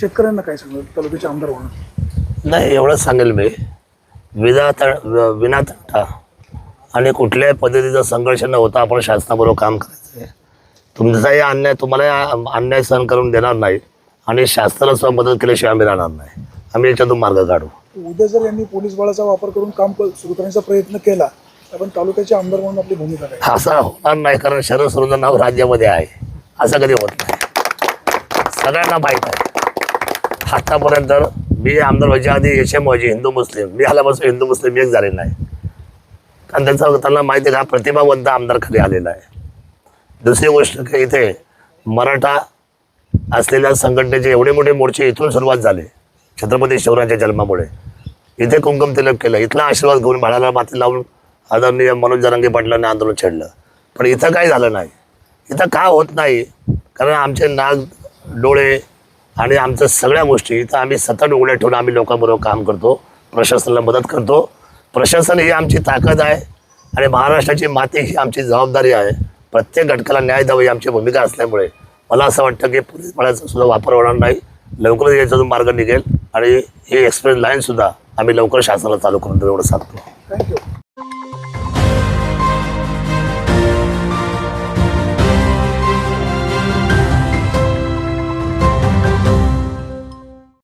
शेतकऱ्यांना काय सांगणार? तालुक्याचे आमदार म्हणून नाही एवढंच सांगेल मी. विना त विना तंटा आणि कुठल्याही पद्धतीचा संघर्ष न होता आपण शासनाबरोबर काम करायचं. आहे तुमचाही अन्याय तुम्हालाही अन्याय सहन करून देणार नाही आणि शासनाला सुद्धा मदत केल्याशिवाय आम्ही राहणार नाही. आम्ही याच्यातून मार्ग काढू. उद्या जर यांनी पोलीस बळाचा वापर करून काम सुरू करण्याचा प्रयत्न केला तर आपण तालुक्याचे आमदार म्हणून आपली भूमिका काय? असं होणार नाही कारण शरद सोडून नाव राज्यामध्ये आहे. असं कधी होत नाही. सगळ्यांना माहीत आहे. आतापर्यंत मी आमदार व्हायच्या आधी एच एम व्हायचे हिंदू मुस्लिम. मी आल्यापासून हिंदू मुस्लिम एक झाले नाही. कारण त्यांचा त्यांना माहिती आहे का प्रतिभावंत आमदार खाली आलेला आहे. दुसरी गोष्ट की इथे मराठा असलेल्या संघटनेचे एवढे मोठे मोर्चे इथून सुरुवात झाले छत्रपती शिवरायांच्या जन्मामुळे. इथे कुंकुम तिलक केलं इथला आशीर्वाद घेऊन भाडाला माती लावून आदरणीय मनोज जरांगे पाटलांनी आंदोलन छेडलं. पण इथं काय झालं नाही? इथं का होत नाही? कारण आमचे नाग डोळे आणि आमच्या सगळ्या गोष्टी इथं आम्ही सतत उघड्या ठेवून आम्ही लोकांबरोबर काम करतो प्रशासनाला मदत करतो. प्रशासन ही आमची ताकद आहे आणि महाराष्ट्राची माती ही आमची जबाबदारी आहे. प्रत्येक घटकाला न्याय द्यावा ही आमची भूमिका असल्यामुळे मला असं वाटतं की पोलीस बळाचा सुद्धा वापर होणार नाही. लवकरच याच्यातून मार्ग निघेल आणि ही एक्सप्रेस लाईनसुद्धा आम्ही लवकर शासनाला चालू करून देऊ एवढं सांगतो. थँक्यू